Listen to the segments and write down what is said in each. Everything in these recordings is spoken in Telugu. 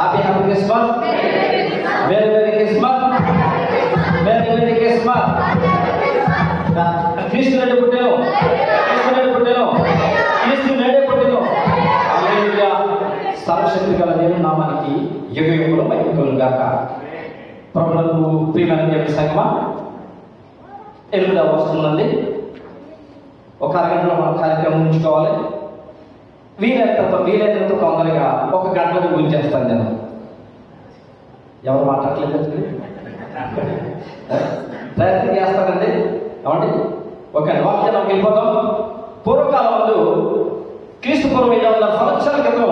Happy happy Christmas very very Christmas very very Christmas క్రీస్తు నేడే పుట్టాను క్రీస్తు నేడే పుట్టాను క్రీస్తు నేడే పుట్టాను హల్లెలూయా సర్వశక్తి గల దేవుని నామానికి యుగ యుగంలో మహిమలు గాక. ప్రభులకు ప్రియమైన దేవుని సంగమ ఎనిమిదవ వస్తుందండి ఒక అరగంటలో మన కార్యక్రమం ఉంచుకోవాలి వీలైనంత వీలైనంత తొందరగా ఒక గంటలో గురించేస్తాను నేను. ఎవరు మాట్లాడలేదు ప్రయత్నం చేస్తానండి. ఏమండి? ఒక వాక్యం వెళ్ళిపోతాం పూర్వకాలంలో క్రీస్తు పూర్వం ఐదు వందల సంవత్సరాల క్రితం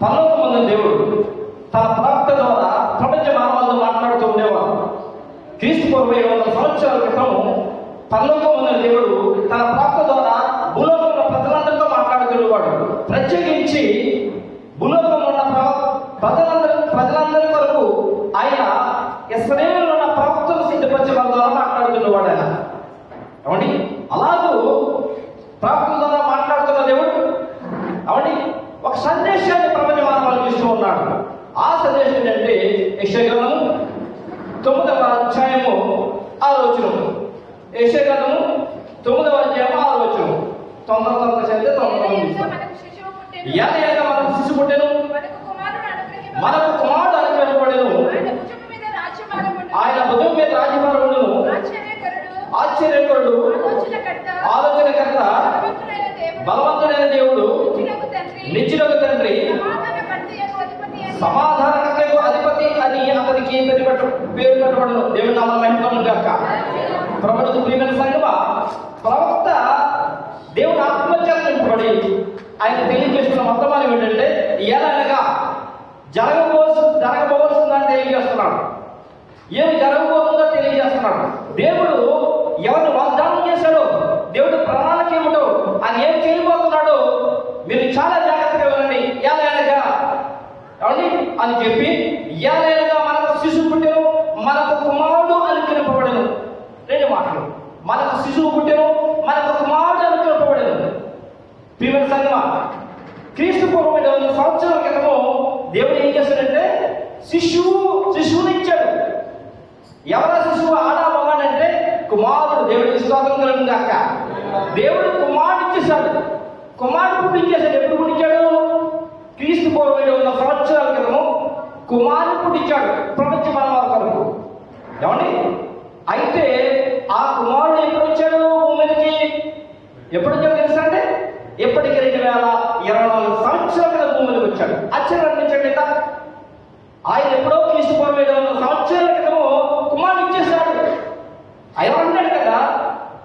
పర్లోకమందు దేవుడు తన ప్రవక్త ద్వారా ప్రపంచ మానవాళ్ళతో మాట్లాడుతూ ఉండేవాడు. క్రీస్తు పూర్వం ఐదు వందల సంవత్సరాల క్రితం పరలోకమందు దేవుడు తన ప్రవక్త ద్వారా భూలోకంలో ప్రజలందరితో మాట్లాడుతున్నవాడు ప్రత్యేకించి భూలోకంలో ఉన్న ప్రవ- ప్రజలందరి ప్రజలందరి వరకు ఆయన ఇస్రాయేల్లో ఉన్న ప్రవక్తలు సిద్ధపరిచే వారి ద్వారా మాట్లాడుతున్నవాడు ఆయన ఏమండి అలాగూ ప్రవక్తల ద్వారా మాట్లాడుతున్న దేవుడు ఏమండి ఒక సందేశాన్ని ప్రపంచ మానవాళ్ళకి ఇస్తూ ఉన్నాడు ఆ సందేశం ఏంటంటే యశగ్రంథము తొమ్మిదవ అధ్యాయము ఆలోచనము యశగ్రంథము తొమ్మిదవ అధ్యాయము ఆలోచనము తొందర తొందర చదివితే తొందర ఏలయనగా తొందర మనకు శిశువు పుట్టెను. ఏలయనగా మనకు శిశు పుట్టెను మనకు కుమారుడు అనుగ్రహింపబడెను. మనకు కుమారుడు అనుగ్రహింపబడెను ఆయన భుజము మీద రాజ్యభారముండును. ఆయన భుజం మీద రాజభరణమును ఆశ్చర్యకరుడు, ఆశ్చర్యకరుడు ఆలోచనకర్త, ఆలోచనకర్త బలవంతుడైన దేవుడు, బలవంతుడైన దేవుడు నిత్యుడగు తండ్రి, నిత్యుడకు తండ్రి సమాధానకర్తయగు అధిపతి అని సమాధానకర్తకు అధిపతి అని అతనికి పేరు పెట్ట పేరు పెట్టబడను దేవుని నామ మహిమను గాక ప్రభుత్వ ప్రియమైన సంగమ ప్రవక్త దేవుని ఆత్మచేత ఆయన తెలియజేస్తున్న వర్తమానం ఏంటంటే ఎలాగా జరగబోసు జరగబోతుందని తెలియజేస్తున్నాడు. ఏమి జరగబోతుందో తెలియజేస్తున్నాడు. దేవుడు ఎవరిని వాగ్దానం చేశాడో దేవుడు ప్రణాళిక ఏమిటో ఆయన ఏం చేయబోతున్నాడో మీరు చాలా జాగ్రత్తగా వినండి. ఎలా అని చెప్పి ఎలాగా మనకు శిశు పుట్టెను మనకు కుమారుడు అని పిలుపబడను రెండు మాటలు. మనకు శిశువు పుట్టెను మనకు కుమారుడు అని పిలుపబడను ప్రియమైన క్రీస్తు పూర్వం వందల సంవత్సరాల క్రితము దేవుడు ఏం చేశాడంటే శిశువు శిశువుని ఇచ్చాడు. ఎవర శిశువు? ఆడా మగాడంటే కుమారుడు. దేవుడి స్తోత్రం కలుగును దేవుడు కుమారుడు ఇచ్చేశాడు. కుమారుడు పుట్టించేశాడు ఎప్పుడు పుట్టించాడు క్రీస్తు పూర్వం ఉన్న వందల సంవత్సరాల క్రితము కుమారుడు పుట్టించాడు ప్రపంచ మనవారు ఏమండి? అయితే ఆ కుమారుడు ఎప్పుడు వచ్చాడు భూమికి ఎప్పుడు వచ్చాడు తెలుసా అంటే ఎప్పటికి రెండు వేల ఇరవై నాలుగు సంవత్సరాల క్రితం వచ్చాడు. ఆశ్చర్యం అనిపించండి ఇంకా. ఆయన ఎప్పుడో క్రీస్తు పూర్వం ఏడు వందల సంవత్సరాల క్రితము కుమారుడు ఇచ్చేశాడు. ఆయన అన్నాడు కదా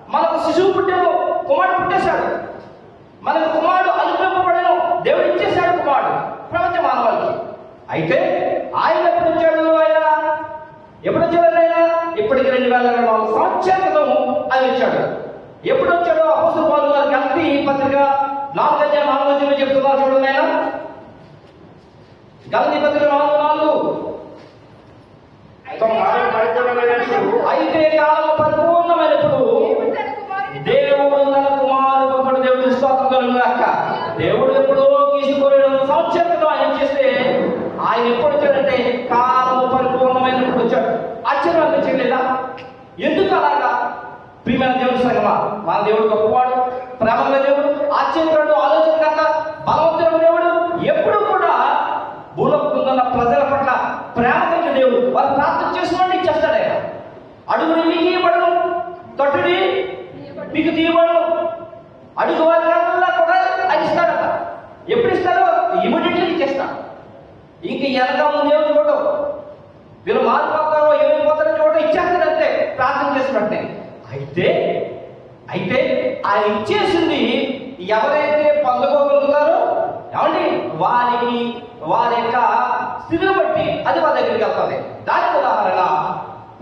మనకు శిశువు పుట్టాడు కుమారుడు పుట్టేశాడు. మనకు కుమారుడు అనుగ్రహింపబడను దేవుడు ఇచ్చేశాడు కుమారుడు ప్రపంచ మానవాళికి. అయితే ఆయన ఎప్పుడు వచ్చాడు ఆయన? ఎప్పుడు వచ్చాడు ఇప్పటికి రెండు వేల ఇరవై నాలుగు సంవత్సరాల క్రితం ఆయన వచ్చాడు. ఎప్పుడు వచ్చాడు? అపోస్తుల పౌలు గారు కలిపి పత్రిక నాలుగు అధ్యాయం నాలుగు అధ్యాయం చెప్తున్నారు చూడండి ఆయన గలతీ పత్రిక నాలుగు నాలుగు. అయితే కాలం పరిపూర్ణమైనప్పుడు దేవుడు తన కుమారుడు పంపడు దేవుడు స్తోత్రం దేవుడు ఎప్పుడో తీసుకుని సంవత్సరం ఆయన చేస్తే ఆయన ఎప్పుడు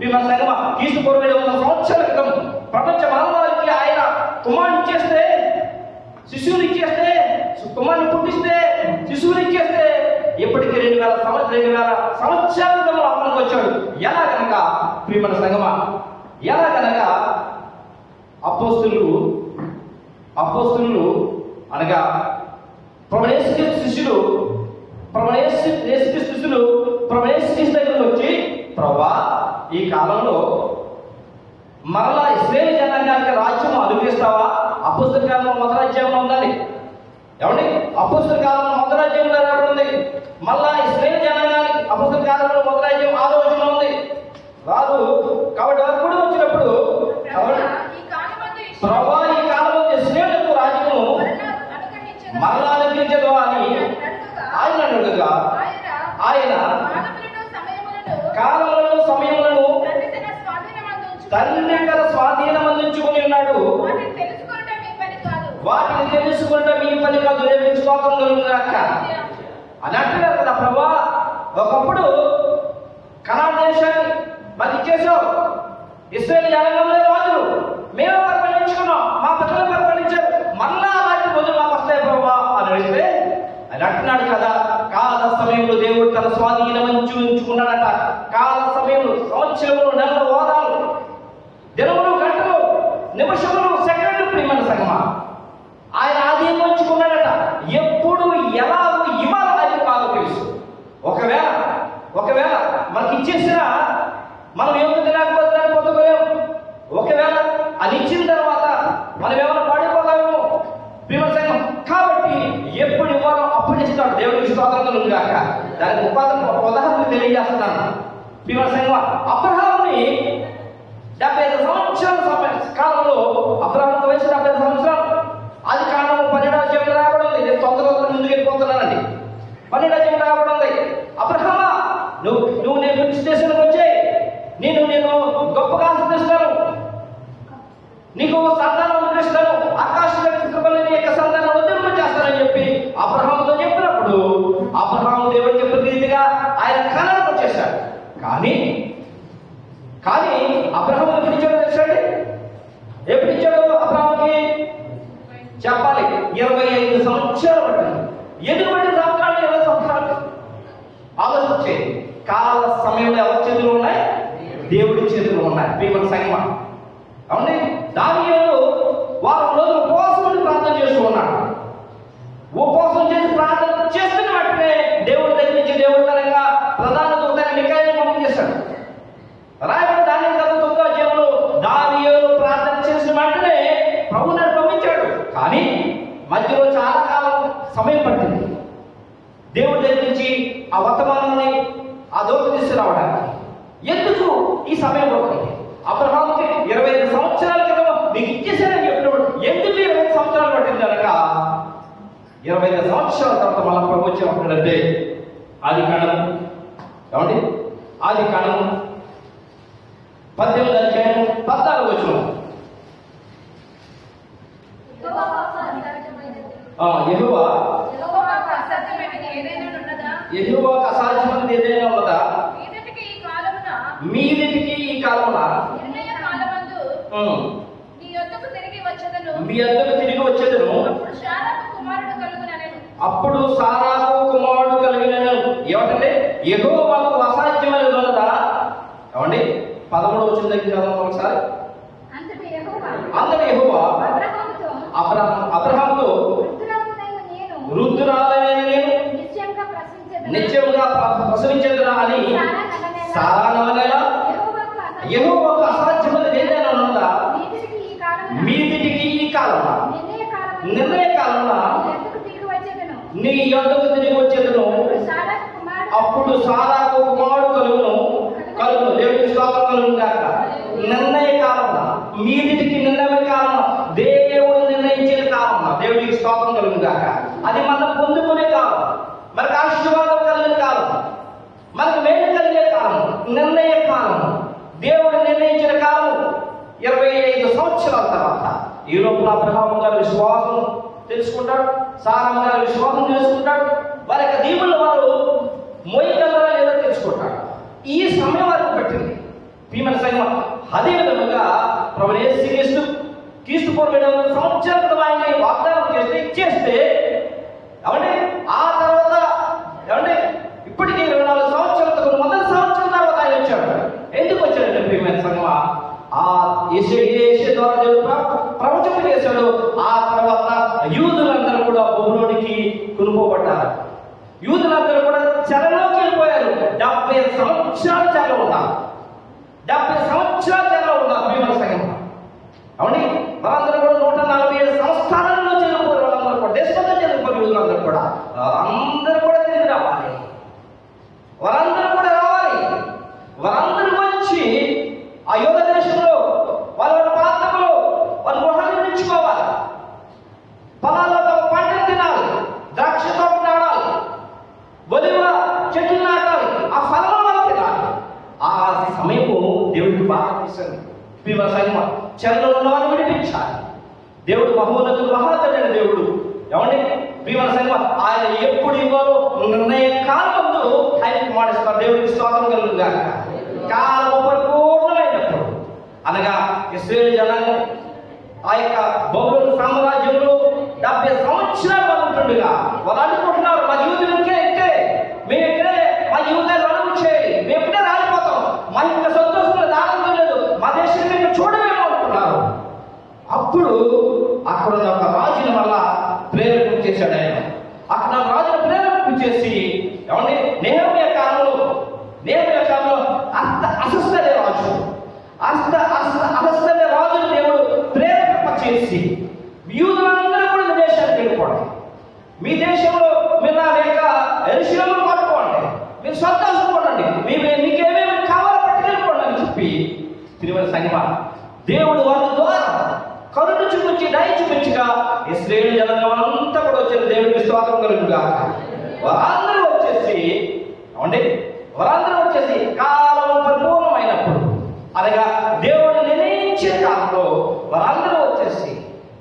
మన శర్మ క్రీస్తు పూర్వం ఏడు వందల సంవత్సరాల క్రితం ప్రపంచ మానవాళికి ఆయన కుమారుని ఇచ్చేస్తే శిశువుని ఇచ్చేస్తే కుమారుని పుట్టిస్తే శిశువుని ఇచ్చేస్తే ఇప్పటికీ రెండు వేల సంవత్సరం రెండు వేల సంవత్సరాల క్రితం అమలుకి వచ్చాడు. ఎలా కనుక ప్రియమణ సంగమ ఎలా కనుక అపోస్తులు అపోస్తులు అనగా ప్రమణేశ్వరి శిష్యులు ప్రమణేశ్వరి శిష్యులు ప్రమణేశ్వరి దగ్గర వచ్చి ప్రభా ప్రవణేశ్వర కాలంలో మరలా ఇస్రాయేల్ జనాంగానికి రాజ్యం అనుగ్రహిస్తావా అపుస్తక కాలంలో మొదటి అధ్యాయంలో ఉందండి ఏమండి? అపుస్తక కాలంలో మొదటి రాబడి ఉంది. మళ్ళా ఇస్రాయేల్ జనాంగానికి అపుస్తక కాలంలో మొదటి అధ్యాయం ఆలోచన ఉంది. రాదు. కాబట్టి అప్పుడు వచ్చినప్పుడు ఈ ఈ ప్రభా ఈ కాలంలో ఇస్రాయేల్ రాజ్యము. మరలా అనుగ్రహించదు అని ఆయన అడుగుగా ఆయన తండ్రి తన స్వాధీనం అందించుకుని ఉన్నాడు. వాటిని తెలుసుకొనటం మీ పని కాదు. వాటిని తెలుసుకుంటే మీ పని కాదు. స్తోత్రం కలుగుగాక అని అంటున్నారు కదా ప్రభా. ఒకప్పుడు కనాన్ దేశాన్ని మాకు ఇచ్చేసావు ఇస్రాయల్ జనాంగంలో రాజులు. మేము పరిపాలించుకున్నాం. మా పిల్లలు పరిపాలించారు. మళ్ళా అలాంటి రోజులు మాకు వస్తాయి ప్రభా అని అడిగితే అని అంటున్నాడు కదా. కాల సమయంలో దేవుడు తన స్వాధీనం ఉంచి ఉంచుకున్నాడట కాల సమయంలో సంవత్సరములు నెలల వారాలు దినములు గంటలు నిమిషములు సెకండ్లు ప్రియమైన సంగమా ఆయన ఆధీనం పంచుకున్నాడట ఎప్పుడు ఎలా ఇవ్వాలి అది బాగా తెలుసు. ఒకవేళ ఒకవేళ మనకి ఇచ్చేసిన మనం ఏమి లేకపోతే దాన్ని పొందుకోలేము ఒకవేళ అది ఇచ్చిన తర్వాత మనం ఏమైనా పాడిపోతామేమో ప్రియమైన సంఘం. కాబట్టి ఎప్పుడు ఇవ్వాలో అప్పుడు ఇస్తాడు దేవుడికి స్తోత్రం కాక దానికి ఉపాధి ఉదాహరణ తెలియజేస్తున్నాను. ప్రియమైన సంఘం అబ్రహాంని డెబ్బై ఐదు సంవత్సరాల సమయ కాలంలో అబ్రహాం వయసు డెబ్బై ఐదు సంవత్సరాలు. అది కారణం పన్నెండవ జీవితం రావడం ఉంది నేను తొందరగా ముందుకు వెళ్ళిపోతున్నానండి. పన్నెండవ జీవితం రావడం ఉంది అబ్రహమా నువ్వు నువ్వు నేను పిలిచి దేశానికి వచ్చే నేను నేను గొప్పగా ఆశిస్తాను నీకు సంతానం అనుగ్రహిస్తాను. ఆకాశ కృపలు నీ యొక్క సంతానం ఉద్యమం చేస్తానని చెప్పి అబ్రహాముతో చెప్పినప్పుడు అబ్రహాము దేవుడు చెప్పిన రీతిగా ఆయన కళలకు వచ్చేసాడు కానీ అబ్రహం ఎప్పుడు ఇచ్చాడో తెలుసండి ఎప్పుడు ఇచ్చాడు అబ్రహాంకి చెప్పాలి ఇరవై ఐదు సంవత్సరాలు పట్టింది ఎటువంటి సంవత్సరాలు ఇరవై సంవత్సరాలు ఆలోచించేది కాల సమయంలో ఎవరి చేతులు ఉన్నాయి దేవుడి చేతులు ఉన్నాయి. ప్రియమైన సంగమ అవునండి? దానిలో వారం రోజులు ఉపవాసం ఉండి ప్రార్థన చేస్తూ ఉన్నాడు. ఉపవాసం చేసి ప్రార్థన చేస్తున్న వెంటనే దేవుడి దగ్గర నుంచి దేవుడి తరంగా ప్రధాన దూత మికాయిని పంపించేశాడు రాయబడి దాని చదువుతుందో జీవులు దానియేలు ప్రార్థన చేసిన వెంటనే ప్రభు నన్ను పంపించాడు. కానీ మధ్యలో చాలా కాలం సమయం పట్టింది. దేవుడి దగ్గర నుంచి ఆ వర్తమానాన్ని ఆ దూత తీసుకురావడానికి ఎందుకు ఈ సమయం పడుతుంది అబ్రహాంకి ఇరవై ఐదు సంవత్సరాల క్రితం నీకు ఇచ్చేసానని చెప్పినప్పుడు ఎందుకు ఇరవై ఐదు సంవత్సరాలు పట్టింది అనగా? ఇరవై ఐదు సంవత్సరాల తర్వాత మళ్ళీ ప్రభు వచ్చి ఉంటుందంటే ఆది కాండం ఏమండి? ఆది కాండం పద్దెనిమిది అధ్యాయం పద్నాలుగు వచ్చిన. ఎగువ? ఎగువకు అసాధ్యమైనది ఏదైనా ఉన్నదా మీదటికి ఈ కాలమున మీదిటికి ఈ కాలమున నిర్ణయ కాలమందు ఉమ్, నీ యొద్దకు తిరిగి వచ్చెదను. మీ తిరిగి వచ్చేదను. అప్పుడు శారాకు కుమారుడు కలుగుననెను. అప్పుడు సారాకు కుమారుడు కలిగిన ఏమంటే ఎగువకు అసాధ్యమైనది ఉన్నదా? ఏమండి? పదమూడు వచ్చిన దగ్గర చదవండి ఒకసారి. అంతటి యెహోవా. అంతటి యెహోవా. అబ్రహాముతో, అబ్రహం అబ్రహాముతో. వృద్ధురాలునైన నేను. వృద్ధురాలైన ప్ర- ప్రసవించేదిరా అని. సారా నగనేలా, సారా నవనేలా యెహోవాకు అసాధ్యమైనది. యెహోవాకు అసాధ్యమైనది ఏదైనా ఉన్నదా మీదిటికి ఈ కాలమున మీదిటికి ఈ కాలమున నిర్ణయ కాలమందు నిర్ణయ కాలమున నీ యొద్దకు తిరిగి వచ్చెదను. నీ యొద్దకు తిరిగి వచ్చేదను అప్పుడు శారాకు కుమారుడు సారాకు కుమారుడు కలుగును. కలుగును. దేవుడికి స్తోత్రం కలుగును కాక నిర్ణయ కాలమున మీదికి నిర్ణయ కాలమున దేవుడు నిర్ణయించిన కాలమున దేవుడికి స్తోత్రం కలుగును కాక అది మనం పొందుకునే కాలం. మనకు ఆశీర్వాదం కలిగిన కాలం. మనకు మేలు కలిగే కాలం. నిర్ణయ కాలం. దేవుడు నిర్ణయించిన కాలం ఇరవై ఐదు సంవత్సరాల తర్వాత ఈ లోపల అబ్రహాము గారి విశ్వాసం తెలుసుకుంటాడు సారమ్మ విశ్వాసం తెలుసుకుంటాడు వారి యొక్క దీవులు వారు మోయగలరా లేదో తెలుసుకుంటాడు ఈ సమయం వరకు పట్టింది. భీమన సంఘం అదే విధముగా ప్రభు యేసు క్రీస్తు క్రీస్తు పూర్వం సంవత్సరం క్రితం ఆయన వాగ్దానం చేస్తే ఇచ్చేస్తే ఏమండి? ఆ తర్వాత ఏమండి? ఇప్పటికి ఇరవై నాలుగు సంవత్సరాల మొదటి సంవత్సరం తర్వాత ఆయన వచ్చాడు. ఎందుకు వచ్చాడంటే ప్రియమైన సంగమ? ఆ ఏసే ద్వారా ప్రవచన చేశాడు. ఆ తర్వాత యూదులందరూ కూడా భూమిలోనికి కురుపోబడ్డారు యూదులందరూ కూడా చెరలోకి వెళ్ళిపోయారు. డెబ్బై సంవత్సరాలు చెరలో ఉన్నారు. డెబ్బై సంవత్సరాలు చెరలో ఉన్నారు. భీమల సంఘం. అవునండి అప్పుడు అక్కడ ఒక రాజుల వల్ల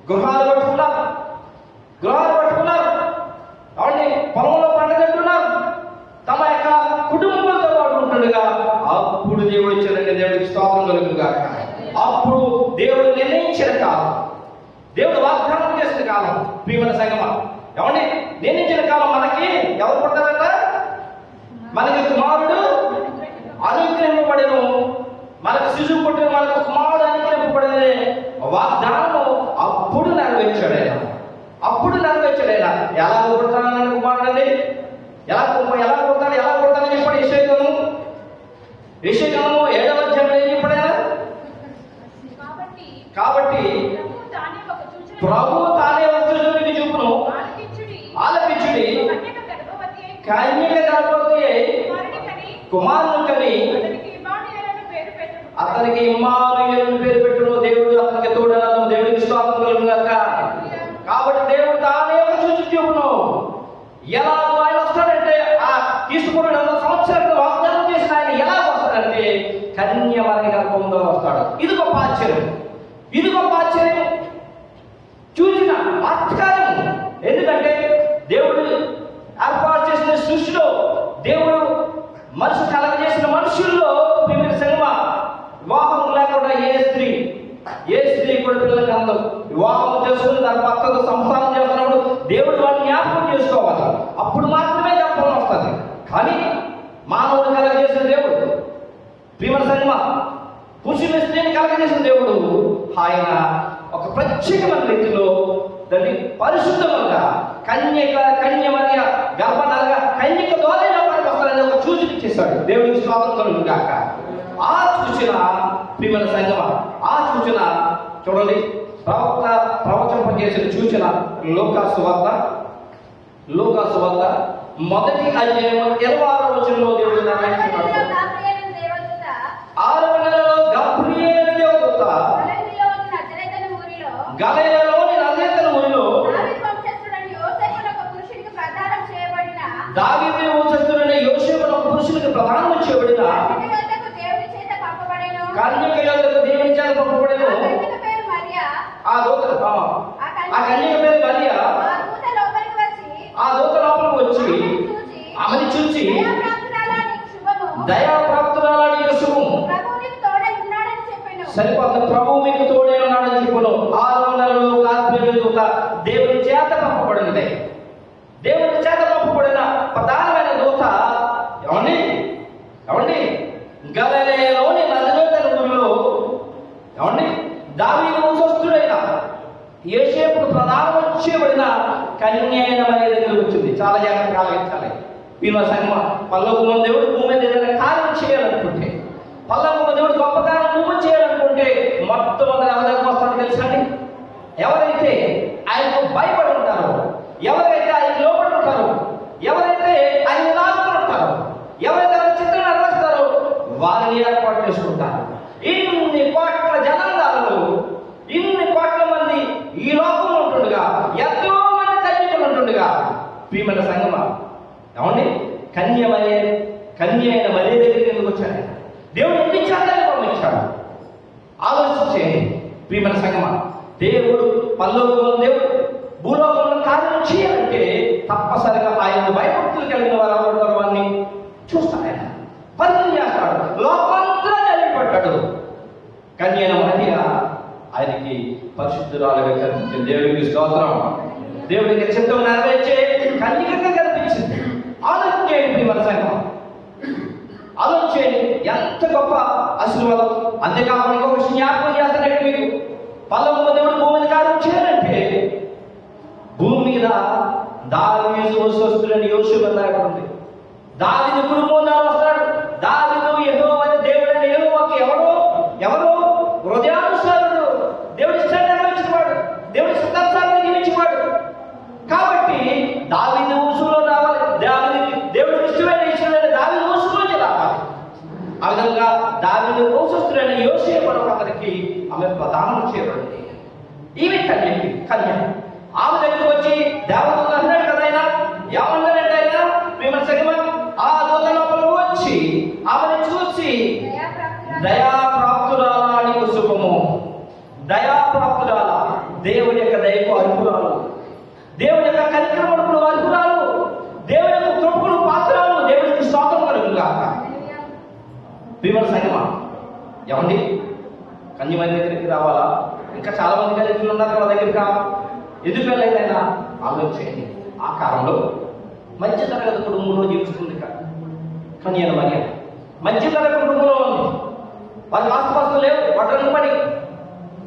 గుహాలలో అతనికి ఇమ్మానుయలు పేరు పెట్టిన దేవుడు అతనికి తోడనడం దేవుడికి స్తోత్రం కలుగును గాక. కాబట్టి దేవుడు తానే ఒక చెప్పును ఎలా ఆయన వస్తాడంటే ఆ తీసుకున్న నెల సంవత్సరాలు వాగ్దానం చేసిన ఆయన ఎలా వస్తాడంటే కన్యమని గర్భంలో వస్తాడు. ఇది గొప్ప ఆశ్చర్యం. ఇది గొప్ప ఆశ్చర్యం. చూసిన ఆత్కారం ఎందుకంటే దేవుడు ఏర్పాటు చేసిన సృష్టిలో దేవుడు మనసు కలగజేసిన మనుషుల్లో వివాహం చేసుకుని తన పక్కకు సంసారం చేస్తున్నప్పుడు దేవుడు వాడిని జ్ఞాపకం చేసుకోవాలి. అప్పుడు మాత్రమే జ్ఞాపకం వస్తుంది. కానీ మానవుడు కలగజేసిన దేవుడు ప్రియమణ సినిమ పురుషుని స్త్రీని కలగజేసిన దేవుడు ఆయన ఒక ప్రత్యేకమైన రీతిలో దాన్ని పరిశుద్ధంగా కన్యక కన్య మరియ గర్భనాలుగా కన్యక ద్వారా ఎవరికి వస్తారని ఒక చూసి ఇచ్చేశాడు. దేవుడికి స్వాతంత్రం కాక ఆ సూచన ప్రియమైన సంగమ ఆ సూచన చూడండి. ప్రవక్త ప్రవచింపజేసిన సూచన లోకాసు వార్త లోకాసు వార్త మొదటి అధ్యాయం ఇరవై ఆరో వచనంలో దేవుడు నిర్ణయించున్నాడు ఆరవ నెలలో గబ్రియల్ దేవదూత గలయలోని నజరేతల ఊరిలో దావీదు వంశస్థుడైన యోసేపుల పురుషునికి ప్రధానం చేయబడిన కన్యక యొక్క దేవుని చేత పంపబడిన. ఆ దూత ఆ కన్యక పేరు? బల్య ఆ దూత లోపలికి వచ్చి ఆమెను చూచి దయాప్రాప్తురాలా నీకు శుభం సరిపోత ప్రభు మీకు తోడే ఉన్నాడని చెప్పులో ఆరో నెలలో ఆత్మీయ దేవుని చేత పంపబడింది దేవుని వీళ్ళ సంగమ పల్లవులో దేవుడు భూమి మీద ఏదైనా కార్యం చేయాలనుకుంటే పల్లవులో దేవుడు గొప్ప కార్యం నువ్వు చేయాలనుకుంటే మొత్తం ఎవరికి వస్తాడు తెలుసా అండి? ఎవరైతే ఆయనకు భయపడి కన్య మరే కన్య అయిన మరే దగ్గరికి ఎందుకు వచ్చాను ఆయన? దేవుడు ఎన్ని చేతలు పంపించాడు? ఆలోచించేయండి ప్రియమైన సంగమ దేవుడు పల్లోకంలో దేవుడు భూలోకంలో కార్యం చేయాలంటే తప్పనిసరిగా ఆయన భయభక్తులు కలిగిన వారు ఎవరు వారిని? చూస్తాడు ఆయన. పనులు చేస్తాడు. లోకంతా నిలబెట్టాడు కానీ ఆయన మహిళ ఆయనకి పరిశుద్ధురాలుగా కనిపించింది దేవుడికి స్తోత్రం. దేవుడికి చిత్తం నెరవేర్చే కన్యకగా కనిపించింది. ఆలోచన చేయండి మన సంఘం. ఆలోచించేయండి ఎంత గొప్ప ఆశీర్వాదం అంతేకాకుండా ఇంకొక విషయం జ్ఞాపకం చేస్తానండి మీకు. పల్లవ దేవుడు భూమిని కార్యం చేయాలంటే భూమి మీద దావీదు వస్తుందని యోసేపు అన్నాడు ఉంది దావిదు కుటుంబం ద్వారా వస్తాడు దావిదు ఏదో అని దేవుడు అని యెహోవాకి ఎవరో ఎవరో హృదయానుసారుడు దేవుడి ఇష్టాన్ని నెరవేర్చినవాడు దేవుడి సిద్ధాంతాన్ని జీవించేవాడు కాబట్టి దావిదు ఊసులో రావాలి దావిది దేవుడికి ఇష్టమైన ఇష్టమైన దావిదు ఊసులోంచి రావాలి ఆ విధంగా దావిదు వంశస్థులైన యోసేపు అతనికి ఆమె ప్రధానం చేయబడింది. ఈమె కన్యకి కన్య ఆమె దగ్గరికి వచ్చి దేవదూత అన్నాడు కదా ఆయన ఏమన్నాడంటే ఆయన? ప్రేమ సగమ ఆ దూత లోపల వచ్చి ఆమెను చూసి దయాప్రాప్తురాలు దయాప్రాప్తురాలా నీకు శుభము దయాప్రాప్తురాలా దేవుడి యొక్క దయకు అర్హురాలు దేవుడి యొక్క కనిక్రమణకు అర్హురాలు దేవుడి యొక్క కృపకు పాత్రాలు దేవుడికి స్తోత్రం కలుగుగాక భీమల సంగమా ఏమండి కన్యమని దగ్గరికి రావాలా ఇంకా చాలా మంది కన్యకులు ఉన్నారు మన దగ్గరికి రా. ఎందుకు వెళ్ళైనా ఆలోచించండి. ఆ కాలంలో మధ్య తరగతి కుటుంబంలో జీవిస్తుంది కన్యన మరియ మధ్య తరగతి కుటుంబంలో ఉంది. వాళ్ళ ఆస్తుపాస్తులు లేవు వడ్రంగు పడి.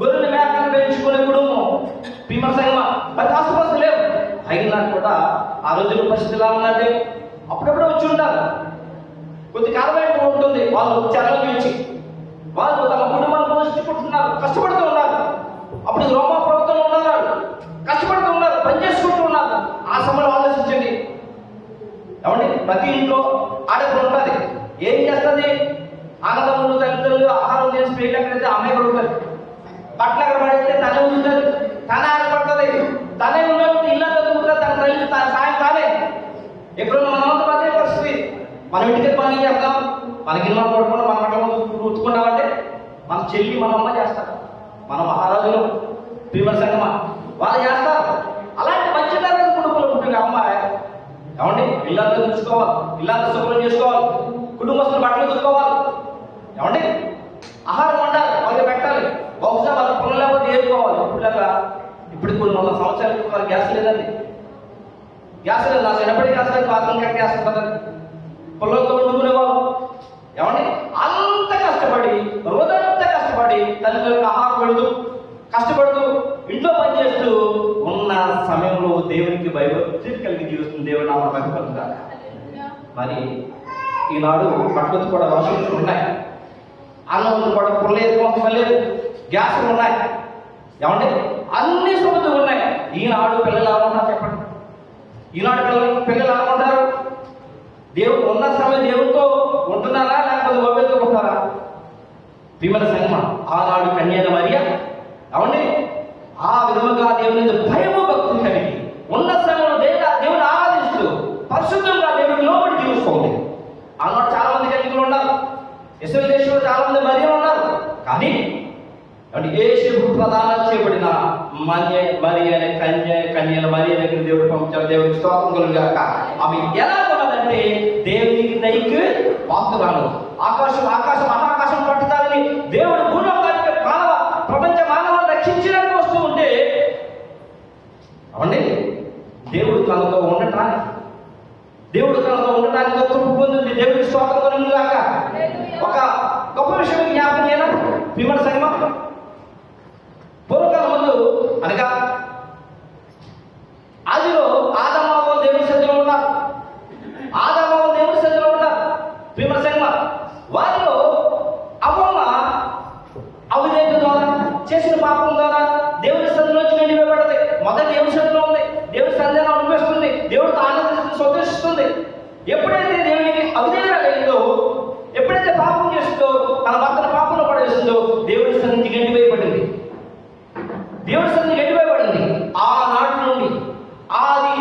గొర్రెలు మేకలు పెంచుకునే కుటుంబం. భీమల సంగమ వాళ్ళ లేవు. అయినా కూడా ఆ రోజుల పరిస్థితి ఎలా ఉందంటే అప్పుడప్పుడు వచ్చి ఉంటారు. కొద్ది కాలం ఉంటుంది. వాళ్ళు చెరలు చూచి వాళ్ళు తమ కుటుంబాన్ని పోషించుకుంటున్నారు. కష్టపడుతూ అప్పుడు రోమా ప్రభుత్వం ఉన్నారు కష్టపడుతూ ఉన్నారు పని చేసుకుంటూ ఉన్నారు. ఆ సమయంలో ఆలోచించండి. ఏమండి? ప్రతి ఇంట్లో ఆడపిల్ల ఉంటుంది. ఏం చేస్తుంది? ఆనందములు తల్లిదండ్రులు ఆహారం చేసి పెళ్ళి అమ్మాయి కొడుతుంది బట్టలు ఎక్కడ పడితే తనే ఉంటుంది తనే ఆడపడుతుంది. తనే ఉన్నప్పుడు ఇల్లు చదువుకుంటుంది తన తల్లి తన సాయం తానే. ఎప్పుడు మనం అంతా అదే పరిస్థితి. మనం ఇంటికి పని చేస్తాం మనకి ఇల్లు పడుకుని మన బట్టలు ఉతుకున్నామంటే మన చెల్లి మన అమ్మ చేస్తారు మన మహారాజులు భీమల సంగమ వాళ్ళు చేస్తారు. అలాంటి మంచి తరగతి కుటుంబంలో పుట్టిన అమ్మాయి ఏమండి? పిల్లలతో చూసుకోవాలి పిల్లలతో శుభ్రం చేసుకోవాలి. కుటుంబస్తులు బట్టలు చూసుకోవాలి ఏమండి? ఆహారం వండాలి. వాళ్ళకి పెట్టాలి. బహుశా వాళ్ళ పొలం లేకపోతే ఏరుకోవాలి ఇప్పుడు ఇప్పుడు కొన్ని వందల సంవత్సరాలు వాళ్ళ గ్యాస్ లేదండి. గ్యాస్ లేదు. నా చిన్నప్పటి గ్యాస్ లేదు. పాత్రలు కట్టి గ్యాస్ ఉంటుంది పొలంతో వండుకునేవాళ్ళు. ఏమండి అంత కష్టపడి రోజంతా కష్టపడి తల్లిదండ్రులకు ఆహారం పెడుతూ కష్టపడుతూ ఇంట్లో పని చేస్తూ ఉన్న సమయంలో దేవునికి భయభక్తి కలిగి జీవిస్తుంది దేవుడు నామ భయపడుతుందా మరి ఈనాడు బట్టలు కూడా వాషింగ్స్ ఉన్నాయి. అన్నం కూడా పుల్లేదు లేదు గ్యాసులు ఉన్నాయి. ఏమండి? అన్ని సొమ్ములు ఉన్నాయి. ఈనాడు పిల్లలు ఎలా ఉన్నారు చెప్పండి? ఈనాడు పిల్లలు పిల్లలు ఎలా ఉంటారు దేవుడు ఉన్న సమయం దేవుడితో ఉంటున్నారా? లేకపోతే మొబైల్తో ఉంటారా విమల సంగమ ఆనాడు కన్యాన మరియ. అవండి ఆ విధముగా దేవుని భయము భక్తి కలిగి ఉన్న సమయంలో దేవ దేవుని ఆరాధిస్తూ పరిశుద్ధంగా దేవుని లోబడి జీవిస్తుంది ఆనాడు చాలా మంది కన్యకులు ఉన్నారు ఇస్రాయల్ దేశంలో చాలా మంది మరియలు ఉన్నారు. కానీ అంటే ఏ శివుడు ప్రధాన చేయబడిన మరి మరి అనే కన్య కన్యల మరి దగ్గర దేవుడు పంపించారు. దేవుడికి స్తోత్రం కలుగాక అవి ఎలా ఉన్నదంటే దేవునికి దయకి పాత్రలు ఆకాశం ఆకాశం అనాకాశం పట్టుతారని దేవుడు భూలోకానికి మానవ ప్రపంచ మానవాన్ని రక్షించడానికి వస్తూ ఉంటే అవండి దేవుడు తనతో ఉండటానికి దేవుడు తనతో ఉండటానికి తృప్తి పొందింది దేవుడికి స్తోత్రం కలుగుగాక. ఒక గొప్ప విషయం జ్ఞాపకం చేయనా విమల సంగమం పూర్వకాలం ముందు అనగా ఆదిలో ఆదమావ దేవుని సన్నిధిలో ఉన్నారు ఆదమావ దేవుని సన్నిధిలో ఉన్నారు విమల సంగమ వారిలో ఎప్పుడైతే దేవునికి అవిధేయురాలైందో ఎప్పుడైతే పాపం చేస్తుందో తన భర్తను పాపంలో పడేస్తుందో దేవుడి సన్నిధి గంటివేయబడింది దేవుడి సన్నిధి గంటివేయబడింది ఆనాటి నుండి ఆది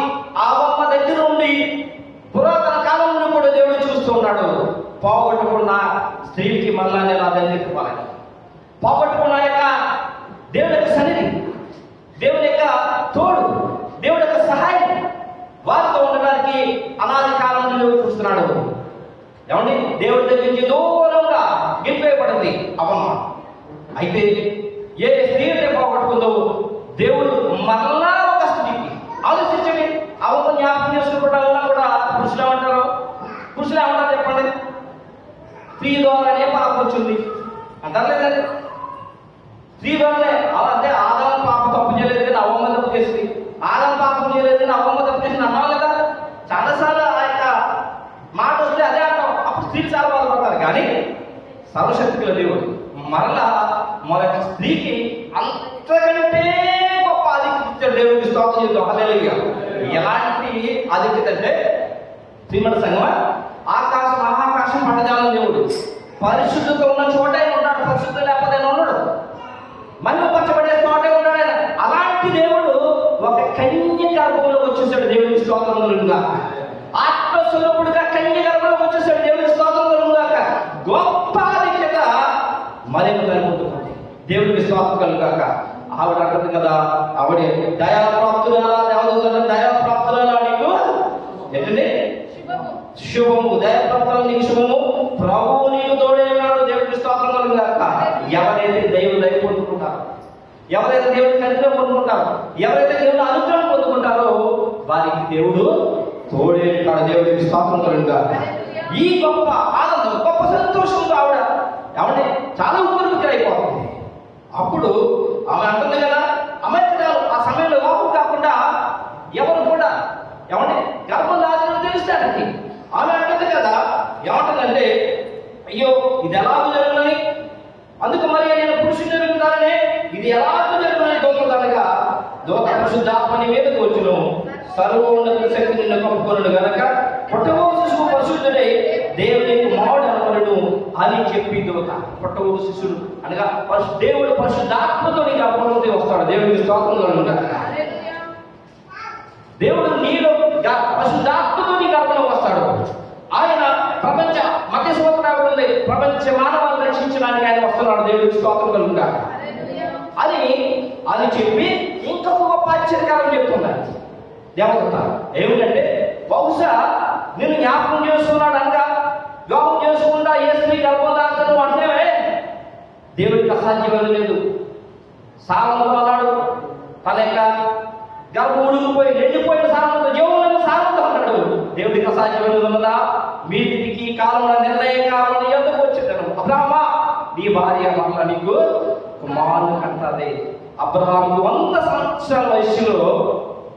ఆవమ్మ దగ్గర నుండి పురాతన కాలం నుండి కూడా దేవుడు చూస్తూ ఉన్నాడు పోగొట్టుకున్న స్త్రీకి మళ్ళా నేను అదని చెప్పాలని పోగొట్టుకున్న యొక్క దేవుడి యొక్క సన్నిధి దేవుని యొక్క తోడు దేవుడి యొక్క సహాయం వారితో ఉండడానికి అనాది కాలం నుండి దేవుడు చూస్తున్నాడు ఏమండి దేవుడి దగ్గర నుంచి దూరంగా గెలిపేయబడింది అవమ్మ అయితే ఏ స్త్రీ అయితే పోగొట్టుకుందో దేవుడు మరలా ఒక స్త్రీకి ఆలోచించండి అవమ్మ జ్ఞాపకం చేసుకోవడం వల్ల కూడా పురుషులు ఏమంటారు పురుషులు ఏమంటారు చెప్పండి స్త్రీ ద్వారానే పాపం వచ్చింది అంటారు లేదండి స్త్రీ ద్వారానే అంటే ఆదాం పాపం తప్పు చేయలేదు కానీ అవమ్మ తప్పు చేసింది. ఆదాం పాపం చేయలేదు కానీ అవమ్మ తప్పు చేసింది అన్నావు లేదా చాలాసార్లు ఆ యొక్క మాట వస్తే అదే అంటాం అప్పుడు స్త్రీలు చాలా బాధపడతారు. కానీ సర్వశక్తిగల దేవుడు మరలా మన యొక్క స్త్రీకి అంతకంటే గొప్ప ఆధిక్యత దేవుడికి స్తోత్రం చేద్దాం హల్లెలూయా. ఎలాంటి ఆధిక్యత అంటే శ్రీమణ సంగమ ఆకాశం మహాకాశం పట్టజాలం దేవుడు. పరిశుద్ధతో ఉన్న చోటే ఉన్నాడు పరిశుద్ధ లేకపోతే ఆయన ఉన్నాడు మన్ను పచ్చబడే చోటే ఉన్నాడు ఆయన అలాంటి దేవుడు ఒక కన్య గర్భంలోకి వచ్చేసాడు దేవుడికి స్తోత్రం కలుగుగా ఆత్మస్వరూపుడుగా కన్య గర్భంలోకి వచ్చేసాడు. దేవుడికి స్తోత్రం కలుగుగాక గొప్ప ఆధిక్యత మరేమో కలుగుతుంది. దేవుడికి స్తోత్రం కలుగాక ఆవిడ అంటుంది కదా ఆవిడ దయాప్రాప్తురాలా దేవదూతల దయాప్రాప్తురాలా నీకు? ఏంటండి శుభము. దయప్రాప్తుల నీకు శుభము. ప్రభువు నీకు తోడే ఉన్నాడు. దేవుడికి స్తోత్రం కలుగాక ఎవరైతే దేవుడు దయ పొందుకుంటారో ఎవరైతే దేవుడి కనికరం పొందుకుంటారో ఎవరైతే దేవుడు అనుగ్రహం పొందుకుంటారో వారికి దేవుడు తోడే దేవుడికి స్తోత్రం ఈ గొప్ప ఆనందం గొప్ప సంతోషంతో ఆవిడ ఆవిడ చాలా ఉపయోగకరైపోతుంది అప్పుడు ఆమె అంటుంది కదా అమెరికాలు ఆ సమయంలో లోపం కాకుండా ఎవరు కూడా ఏమంటే గర్భం దాచిన తెలుస్తానికి ఆమె అంటుంది కదా ఏమంటుందంటే అయ్యో ఇది ఎలాగ జరుగునని? అందుకు మరి నేను పురుషుడు జరుగుతానని ఇది ఎలాగ జరుగునని దోచుతానగా దోత పరిశుద్ధాత్మని మీదకు వచ్చును. సర్వోన్నత శక్తి నిన్ను కప్పుకొనడు గనక పుట్టబో శిశువు పరిశుద్ధుడై దేవుని కుమారుడు అనబడును అని చెప్పి దోత పుట్టబో శిశుడు. అనగా పరిశు- దేవుడు పరిశుద్ధాత్మతో నీకు అప్పటి వస్తాడు. దేవుడికి స్తోత్రం కలుగును దేవుడు నీలో పరిశుద్ధాత్మతో నీకు అర్పణ వస్తాడు. ఆయన ప్రపంచ మత సూత్రం ఉంది. ప్రపంచ మానవాలను రక్షించడానికి ఆయన వస్తున్నాడు. దేవుడికి స్తోత్రం కలుగుతాడు అని అది చెప్పి ఇంకొక గొప్ప ఆశ్చర్యకారం చెప్తున్నారు దేవత ఏమిటంటే బహుశా నేను జ్ఞాపకం చేసుకున్నాడు అనగా యోగం చేసుకుంటా ఏ స్త్రీ గర్భదాతను అంటే దేవుడికి అసాధ్యమైన లేదు. సారంతో అన్నాడు తన యొక్క గర్భం ఉడికిపోయి ఎండిపోయిన సారంతో జీవంలో సారంతో అన్నాడు దేవుడికి అసాధ్యమైన ఉన్నదా మీదికి కాలంలో నిర్ణయం కావాలని ఎందుకు వచ్చిందను? అబ్రాహ్మా నీ భార్య మరల నీకు కుమారుని కంటది అబ్రహాము వంద సంవత్సరాల వయసులో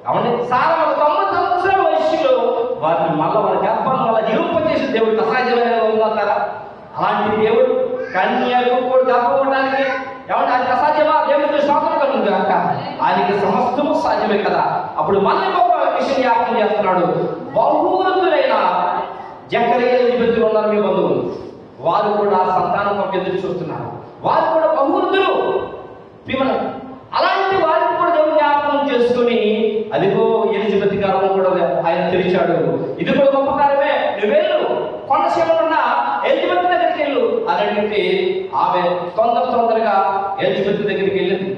అవును సారం తొమ్మిది సంవత్సరాల వయసులో వారిని మళ్ళీ వారి గర్భాన్ని మళ్ళీ జీవింపజేసి దేవుడు అసాధ్యమైన ఉందంటారా అలాంటి దేవుడు కన్యలు కూడా గర్భపడడానికి ఏమంటే ఆయనకి అసాధ్యమా దేవుడికి స్వాతంత్రం కలుగును కనుక ఆయనకి సమస్తము సాధ్యమే కదా. అప్పుడు మళ్ళీ గొప్ప విషయం జ్ఞాపకం చేస్తున్నాడు. బహువృద్ధులైన జక్కరయ్య ఎలిజబెత్తులు ఉన్నారు మీ బంధువులు. వారు కూడా సంతానం ఎదురు చూస్తున్నారు. వారు కూడా బహువృద్ధులు అలాంటి వారిని కూడా దేవుడు జ్ఞాపకం చేసుకుని అదిగో ఎలిజబెత్ గారు కూడా ఆయన తెరిచాడు ఇది కూడా గొప్ప కార్యమే నువ్వు వెళ్ళు. కొండసీమలో ఉన్న ఎలిజబెత్ దగ్గరికి వెళ్ళు. అని అడిగితే ఆమె తొందర తొందరగా ఎలిజబెత్ దగ్గరికి వెళ్ళింది.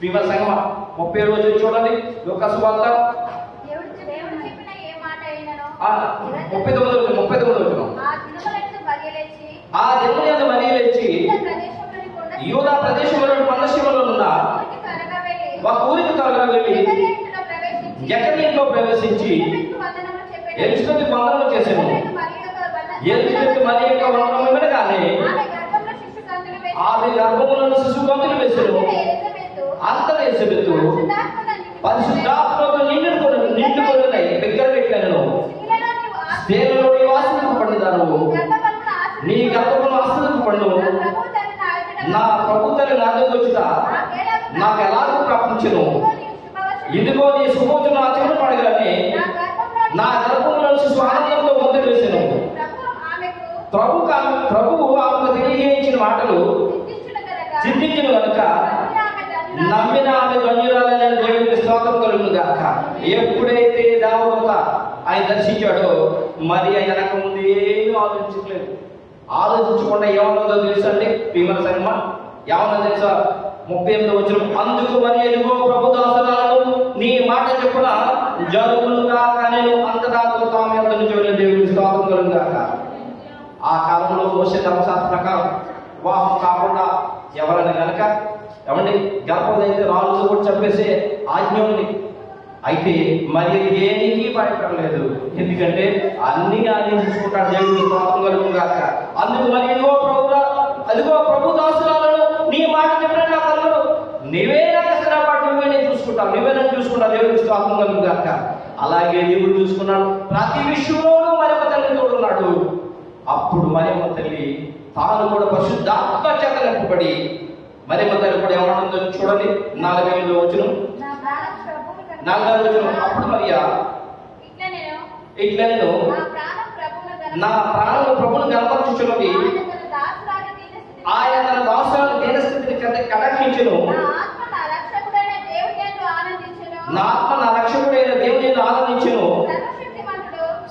ప్రియమైన సంగమ ముప్పై రోజులు చూడండి యొక్క సువార్త ముప్పై తొమ్మిది రోజులు ముప్పై తొమ్మిది రోజులు. ఆ దినములందు మనీ లేచి యూదా ప్రదేశంలో కొండసీమలో ఉన్న ఒక ఊరికి త్వరగా వెళ్ళి ఎవరి ప్రవేశించి ఎలిజబెత్ వందనం చేసాము. ఎలిజబెత్ మరి యొక్క వందనం వినగానే ఆమె వేసి గర్భములను శిశు గంతులు వేశాడు అంత ఎలిజబెత్ పరిశుద్ధాత్మ నిండి- పరిశుద్ధాత్మతో నిండుకొని నిండుకొని దగ్గర పెట్టాను స్త్రీలలో నీవు ఆశ- స్త్రీలలో నీ వాసనకు పండుదాను గర్భఫలమును ఆశ- నీ గర్భమును ఆశ్రదకు పండు నా ప్రభువు తన నా ఎదుట నా ప్రభు తల్లి నా దగ్గర వచ్చిట నాకేలాగు నాకు ఎలాగో ప్రాప్తించను ఇదిగో నీవు శుభవచనం. ఇదిగో నీ శుభోచన చెవులు పడగానే నా గర్భంలో నా గర్భంలో శిశు ఆనందంతో మొదలు వేశాను ప్రభు కా- ప్రభువు ఆమెకు తెలియజేయించిన మాటలు సిద్ధించుట కనుక సిద్ధించిన కనుక నమ్మిన ఆమె ధన్యురాలు. నమ్మిన ఆమె ధన్యురాలని దేవుడికి స్తోత్రం కలుగును గాక ఎప్పుడైతే దేవదూత ఆయన దర్శించాడో మరి ఆయన వెనక ముందు ఏమీ ఆలోచించలేదు ఆలోచించకుండా ఏమన్నదో తెలుసండి భీమల సంగమ ఏమన్నా తెలుసా ముప్పై ఎనిమిది వచ్చిన అందుకు మరి ఎదుగో ప్రభు దాసురాలను నీ మాట చెప్పున జరుగును గాక నేను అంతటా తాము ఎంత నుంచి వెళ్ళిన కాక స్తోత్రం ఆ కాలంలో సోషల్ ధర్మశాస్త్ర ప్రకారం వివాహం కాకుండా ఎవరైనా కనుక ఏమండి గర్భదైతే రాళ్ళు కూడా చంపేసే ఆజ్ఞ ఉంది. అయితే మరి దేనికి భయపడలేదు? ఎందుకంటే అన్ని అన్ని చూసుకుంటాడు దేవుడికి స్తోత్రం కలుగు కాక అందుకు మరి ఇదిగో ప్రభురా అదిగో ప్రభు దాసురాలను నీ మాట చెప్పిన నా నీవే నాకు చూసుకుంటావు నన్ను చూసుకుంటావు దేవుడికి స్తోత్రం గాక అలాగే దేవుడు చూసుకున్నాడు. ప్రతి విషయంలోనూ మరొక తల్లి తోడున్నాడు అప్పుడు మరియమ్మ తల్లి తాను కూడా పరిశుద్ధాత్మ చేత నింపబడి మరియమ్మ తల్లి కూడా ఏమనుందో చూడండి. నాలుగైదు వచ్చిన నా ప్రాణం ప్రభువుని కనుక నాలుగైదు వచ్చిన అప్పుడు మరియా? ఇట్లా నేను నా ప్రాణం ప్రభువుని కనుక నా ప్రాణంలో ప్రభుని కనపరుచుచున్నది ఆయన తన దాసాలను దీనస్థితిని కట- కటాక్షించును నా ఆత్మ నా రక్షకుడైన దేవుని యందు ఆనందించును. నా ఆత్మ నా రక్షకుడైన దేవుని ఆనందించును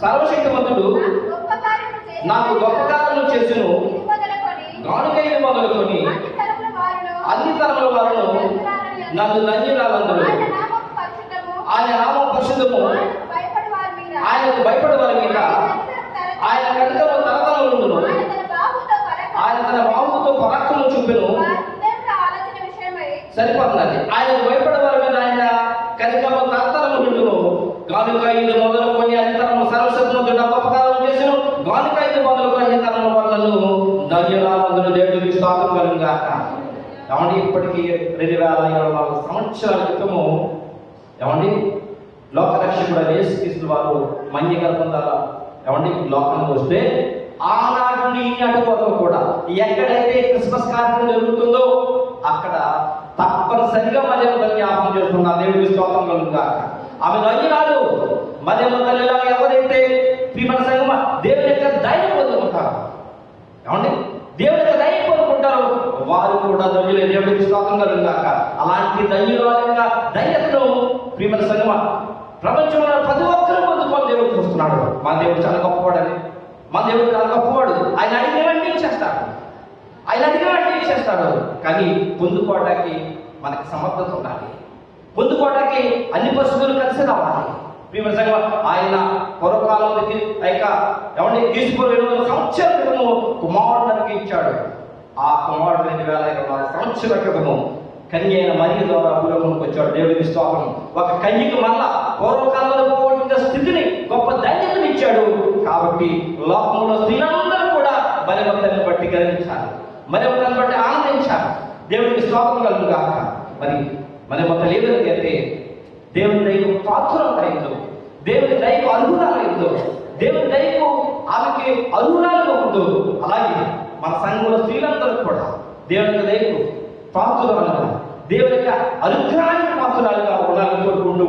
సర్వశక్తిమంతుడు సర్వశక్తిమంతుడు నాకు గొప్ప కార్యములు చేసెను. గానుకైన మొదలుకొని అన్ని తరముల వారును నన్ను నంజురాలందరూ ఆయన నామము పరిశుద్ధము. ఆయన నామం పరిశుద్ధము ఆయనకు భయపడు వారి మీద ఆయనకు భయపడే వారి మీద ఆయన కనుకలు తరతరలు ఉండును ఆయన తన బాహువుతో పరక- ఆయన తన బాహువుతో పరాక్రమం చూపెను వారి హృదయముల ఆలోచన విషయమై సరిపోతున్నది ఆయన భయపడే వారి మీద ఆయన కనికము తరతరము ఉండును గానుక ఇది మొదలుకొని అనితరము సర్వశక్తిమంతుడు అపకారం చేసిన గానుక ఇది మొదలుకొని అనితరము వల్లను ధన్యురామందులు దేవుడికి స్తోత్రం కలుగు గాక ఏమండి ఇప్పటికీ రెండు వేల ఇరవై నాలుగు సంవత్సరాల క్రితము ఏమండి? లోకరక్షకుడు యేసుక్రీస్తు వారు మన్య గర్భం ద్వారా ఏమండి? లోకానికి వస్తే ఆనాటి నుండి వరకు కూడా ఎక్కడైతే క్రిస్మస్ కార్యక్రమం జరుగుతుందో అక్కడ తప్పనిసరిగా మధ్య జ్ఞాపకం చేసుకున్న దేవుడి స్తోత్రం కలుగుగా ఆమె ధన్యురాలు మధ్య తల్లిలా ఎవరైతే ప్రియమైన సంగమ దేవుని యొక్క ధైర్యం పొందుకుంటారు ఏమండి? దేవుని యొక్క వారు కూడా ధన్యులే దేవుడికి స్తోత్రం కలుగాక అలాంటి ధన్యుల యొక్క ధైర్యతను ప్రియమైన సంగమ ప్రపంచంలో ప్రతి ఒక్కరూ పొందుకొని దేవుడు చూస్తున్నాడు. మా దేవుడు చాలా గొప్పవాడని మా దేవుడు చాలా గొప్పవాడు. ఆయన అడిగిన వెంటనే ఇచ్చేస్తాడు ఆయన అడిగిన చేస్తాడు. ఇచ్చేస్తాడు కానీ పొందుకోవడానికి మనకి సమర్థత ఉండాలి. పొందుకోవడానికి అన్ని పరిస్థితులు కలిసి రావాలి. ప్రియమైన సంగమ ఆయన పూర్వకాలంలోకి పైక ఎవరిని తీసుకుని సంవత్సరం వందల క్రితము ఇచ్చాడు ఆ కుమారుడు రెండు వేల ఇరవై నాలుగు సంవత్సరాల క్రితము కన్య అయిన మరియు ద్వారా భూలోకంకి వచ్చాడు. దేవుడికి స్తోత్రం. ఒక కన్యకు మళ్ళా పూర్వకాలంలో పోగొట్టిన స్థితిని గొప్ప ధైర్యతను ఇచ్చాడు. కాబట్టి లోకంలో స్త్రీలందరూ కూడా బలవంతాన్ని బట్టి గర్వించాలి బలివంతాన్ని బట్టి ఆనందించాలి. దేవుడికి స్తోత్రం కలుగు కాక మరి మరి ఒక లేదని అయితే దేవుని దైవం పాత్రం అయిందో దేవుని దయకు అర్హురాలైందో దేవుని దైవం ఆమెకి అర్హురాలు ఉందో అలాగే మన సంఘంలో స్త్రీలందరూ కూడా దేవుని యొక్క దయకు పాత్రురాలుగా దేవుని యొక్క అనుగ్రహానికి పాత్రురాలుగా ఉండాలని కోరుకుంటూ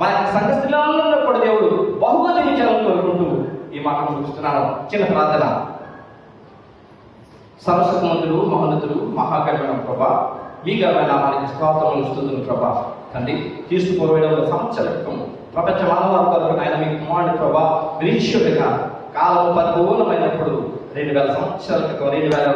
మన యొక్క సంఘ స్త్రీలందరూ కూడా దేవుడు బహుగా దీవించాలని కోరుకుంటూ ఈ మాటలు చూస్తున్నాను చిన్న ప్రార్థన. సరస్వతమంతుడు మహోన్నతుడు మహాగణమైన ప్రభా మీ గర్వమైన మనకి స్తోత్రములు స్థుతులు ప్రభా. తండ్రి తీసుకుపోయిన సంవత్సర క్రితం ప్రపంచ మానవాళి కొరకు ఆయన మీ కుమారుడి ప్రభా నిరీక్షుడిగా కాలం పరిపూర్ణమైనప్పుడు రెండు వేల సంవత్సరాల క్రితం రెండు వేల